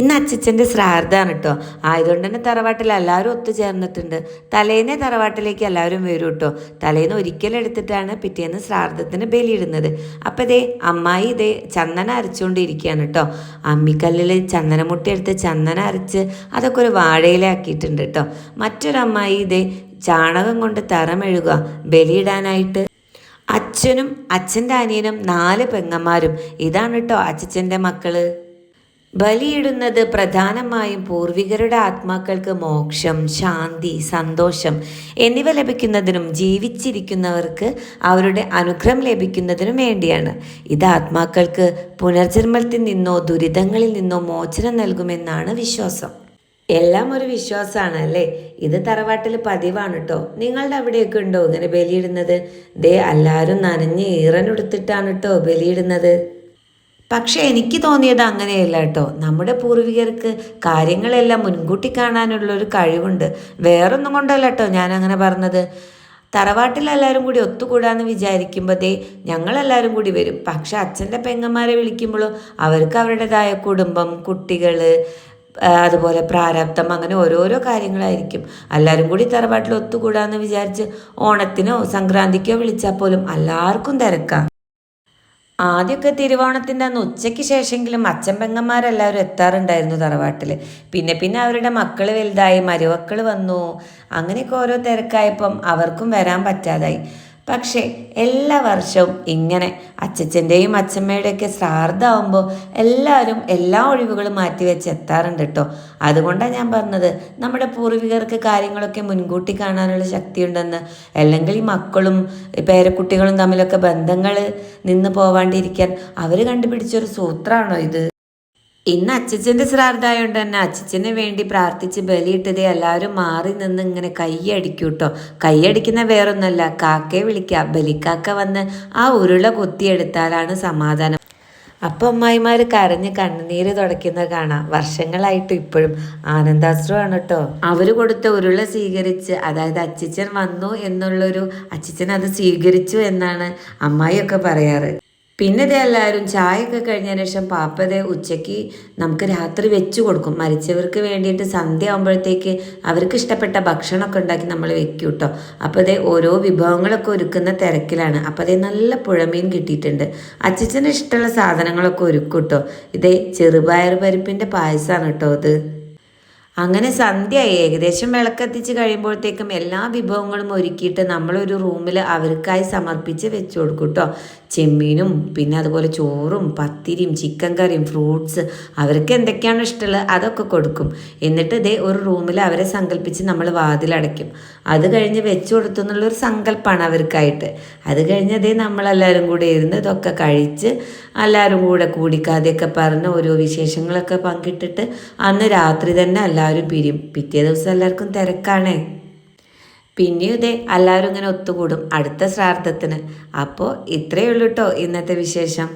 ഇന്ന് അച്ചച്ചന്റെ ശ്രാദ്ധമാണ് കേട്ടോ ആയതുകൊണ്ട് തന്നെ തറവാട്ടിൽ എല്ലാവരും ഒത്തുചേർന്നിട്ടുണ്ട്. തലേന്നെ തറവാട്ടിലേക്ക് എല്ലാവരും വരും കേട്ടോ തലേന്ന് ഒരിക്കലും എടുത്തിട്ടാണ് പിറ്റേന്ന് ശ്രാർദ്ധത്തിന് ബലിയിടുന്നത്. അപ്പം ഇതേ അമ്മായി ഇതേ ചന്ദന അരച്ചുകൊണ്ടിരിക്കുകയാണ് കേട്ടോ അമ്മിക്കല്ലിൽ ചന്ദനമുട്ടി എടുത്ത് ചന്ദന അരച്ച് അതൊക്കെ ഒരു വാഴയിലാക്കിയിട്ടുണ്ട് കേട്ടോ മറ്റൊരമ്മായി ഇതേ ചാണകം കൊണ്ട് തറമെഴുകുക ബലിയിടാനായിട്ട്. അച്ഛനും അച്ഛന്റെ അനിയനും നാല് പെങ്ങന്മാരും. ഇതാണ് കേട്ടോ അച്ഛന്റെ മക്കൾ. ബലിയിടുന്നത് പ്രധാനമായും പൂർവികരുടെ ആത്മാക്കൾക്ക് മോക്ഷം ശാന്തി സന്തോഷം എന്നിവ ലഭിക്കുന്നതിനും ജീവിച്ചിരിക്കുന്നവർക്ക് അവരുടെ അനുഗ്രഹം ലഭിക്കുന്നതിനും വേണ്ടിയാണ്. ഇത് ആത്മാക്കൾക്ക് പുനർജന്മത്തിൽ നിന്നോ ദുരിതങ്ങളിൽ നിന്നോ മോചനം നൽകുമെന്നാണ് വിശ്വാസം. എല്ലാം ഒരു വിശ്വാസമാണ് അല്ലേ? ഇത് തറവാട്ടിൽ പതിവാണ് കേട്ടോ നിങ്ങളുടെ അവിടെയൊക്കെ ഉണ്ടോ ഇങ്ങനെ ബലിയിടുന്നത്? ദേ എല്ലാവരും നനഞ്ഞ് ഈറനെടുത്തിട്ടാണ് കേട്ടോ ബലിയിടുന്നത്. പക്ഷെ എനിക്ക് തോന്നിയത് അങ്ങനെയല്ല കേട്ടോ. നമ്മുടെ പൂർവികർക്ക് കാര്യങ്ങളെല്ലാം മുൻകൂട്ടി കാണാനുള്ള ഒരു കഴിവുണ്ട്. വേറൊന്നും കൊണ്ടല്ല കേട്ടോ ഞാൻ അങ്ങനെ പറഞ്ഞത് തറവാട്ടിലെല്ലാവരും കൂടി ഒത്തുകൂടാന്ന് വിചാരിക്കുമ്പോഴേ ഞങ്ങളെല്ലാവരും കൂടി വരും. പക്ഷെ അച്ഛന്റെ പെങ്ങന്മാരെ വിളിക്കുമ്പോഴും അവർക്ക് അവരുടേതായ കുടുംബം കുട്ടികൾ അതുപോലെ പ്രാരാബ്ദം അങ്ങനെ ഓരോരോ കാര്യങ്ങളായിരിക്കും. എല്ലാവരും കൂടി തറവാട്ടിൽ ഒത്തുകൂടാന്ന് വിചാരിച്ച് ഓണത്തിനോ സംക്രാന്തിക്കോ വിളിച്ചാൽ പോലും എല്ലാവർക്കും തിരക്കാം. ആദ്യമൊക്കെ തിരുവോണത്തിന്റെ അന്ന് ഉച്ചയ്ക്ക് ശേഷമെങ്കിലും അച്ഛൻ പെങ്ങന്മാരെല്ലാവരും എത്താറുണ്ടായിരുന്നു തറവാട്ടിൽ പിന്നെ പിന്നെ അവരുടെ മക്കൾ വലുതായി മരുമക്കൾ വന്നു. അങ്ങനെയൊക്കെ ഓരോ തിരക്കായപ്പം അവർക്കും വരാൻ പറ്റാതായി. പക്ഷേ എല്ലാ വർഷവും ഇങ്ങനെ അച്ഛച്ചന്റെയും അച്ഛമ്മയുടെയൊക്കെ ശ്രാദ്ധമാകുമ്പോൾ എല്ലാവരും എല്ലാ ഒഴിവുകളും മാറ്റിവെച്ച് എത്താറുണ്ട് കേട്ടോ അതുകൊണ്ടാണ് ഞാൻ പറഞ്ഞത് നമ്മുടെ പൂർവികർക്ക് കാര്യങ്ങളൊക്കെ മുൻകൂട്ടി കാണാനുള്ള ശക്തിയുണ്ടെന്ന്. അല്ലെങ്കിൽ ഈ മക്കളും പേരക്കുട്ടികളും തമ്മിലൊക്കെ ബന്ധങ്ങൾ നിന്ന് പോവാണ്ടിരിക്കാൻ അവർ കണ്ടുപിടിച്ചൊരു സൂത്രമാണോ ഇത്? ഇന്ന് അച്ചച്ചന്റെ ശ്രാദ്ധായോണ്ട് തന്നെ അച്ചച്ചന് വേണ്ടി പ്രാർത്ഥിച്ച് ബലിയിട്ടത് എല്ലാവരും മാറി നിന്ന് ഇങ്ങനെ കൈയടിക്കും കേട്ടോ കൈയടിക്കുന്ന വേറൊന്നുമല്ല കാക്കയെ വിളിക്കുക ബലിക്കാക്ക വന്ന് ആ ഉരുള കുത്തിയെടുത്താലാണ് സമാധാനം. അപ്പോൾ അമ്മായിമാർ കരഞ്ഞ് കണ്ണുനീര് തുടയ്ക്കുന്നത് കാണാം. വർഷങ്ങളായിട്ട് ഇപ്പോഴും ആനന്ദാശ്രമാണ് കേട്ടോ അവർ കൊടുത്ത ഉരുള സ്വീകരിച്ച് അതായത് അച്ചിച്ചൻ വന്നു എന്നുള്ളൊരു അച്ചിച്ചൻ അത് സ്വീകരിച്ചു എന്നാണ് അമ്മായിയൊക്കെ പറയാറ്. പിന്നെ ഇതേ എല്ലാവരും ചായയൊക്കെ കഴിഞ്ഞതിന് ശേഷം പാപ്പത് ഉച്ചയ്ക്ക് നമുക്ക് രാത്രി വെച്ചു കൊടുക്കും. മരിച്ചവർക്ക് വേണ്ടിയിട്ട് സന്ധ്യ ആകുമ്പോഴത്തേക്ക് അവർക്ക് ഇഷ്ടപ്പെട്ട ഭക്ഷണമൊക്കെ ഉണ്ടാക്കി നമ്മൾ വെക്കും കേട്ടോ അപ്പോൾ അതേ ഓരോ വിഭവങ്ങളൊക്കെ ഒരുക്കുന്ന തിരക്കിലാണ്. അപ്പോൾ അതേ നല്ല പുഴമീൻ കിട്ടിയിട്ടുണ്ട്. അച്ചച്ചന് ഇഷ്ടമുള്ള സാധനങ്ങളൊക്കെ ഒരുക്കും കേട്ടോ ഇതേ ചെറുപയർ പരിപ്പിന്റെ പായസമാണ് കേട്ടോ ഇത്. അങ്ങനെ സന്ധ്യ ഏകദേശം വിളക്കത്തിച്ച് കഴിയുമ്പോഴത്തേക്കും എല്ലാ വിഭവങ്ങളും ഒരുക്കിയിട്ട് നമ്മളൊരു റൂമിൽ അവർക്കായി സമർപ്പിച്ച് വെച്ചു കൊടുക്കും കേട്ടോ ചെമ്മീനും പിന്നെ അതുപോലെ ചോറും പത്തിരിയും ചിക്കൻ കറിയും ഫ്രൂട്ട്സ് അവർക്ക് എന്തൊക്കെയാണ് ഇഷ്ടമുള്ളത് അതൊക്കെ കൊടുക്കും. എന്നിട്ട് ഇതേ ഒരു റൂമിൽ അവരെ സങ്കല്പിച്ച് നമ്മൾ വാതിലടയ്ക്കും. അത് കഴിഞ്ഞ് വെച്ചു കൊടുത്തു എന്നുള്ളൊരു സങ്കല്പമാണ് അവർക്കായിട്ട്. അത് കഴിഞ്ഞ് അതേ നമ്മളെല്ലാവരും കൂടെ ഇരുന്ന് ഇതൊക്കെ കഴിച്ച് എല്ലാവരും കൂടെ കൂടിക്കാതെയൊക്കെ പറഞ്ഞ് ഓരോ വിശേഷങ്ങളൊക്കെ പങ്കിട്ടിട്ട് അന്ന് രാത്രി തന്നെ എല്ലാവരും പിരിയും. പിറ്റേ ദിവസം എല്ലാവർക്കും തിരക്കാണേ. പിന്നെയും ഇതേ എല്ലാവരും ഇങ്ങനെ ഒത്തുകൂടും അടുത്ത ശ്രാദ്ധത്തിന്. അപ്പോൾ ഇത്രയേ ഉള്ളൂ കേട്ടോ ഇന്നത്തെ വിശേഷം.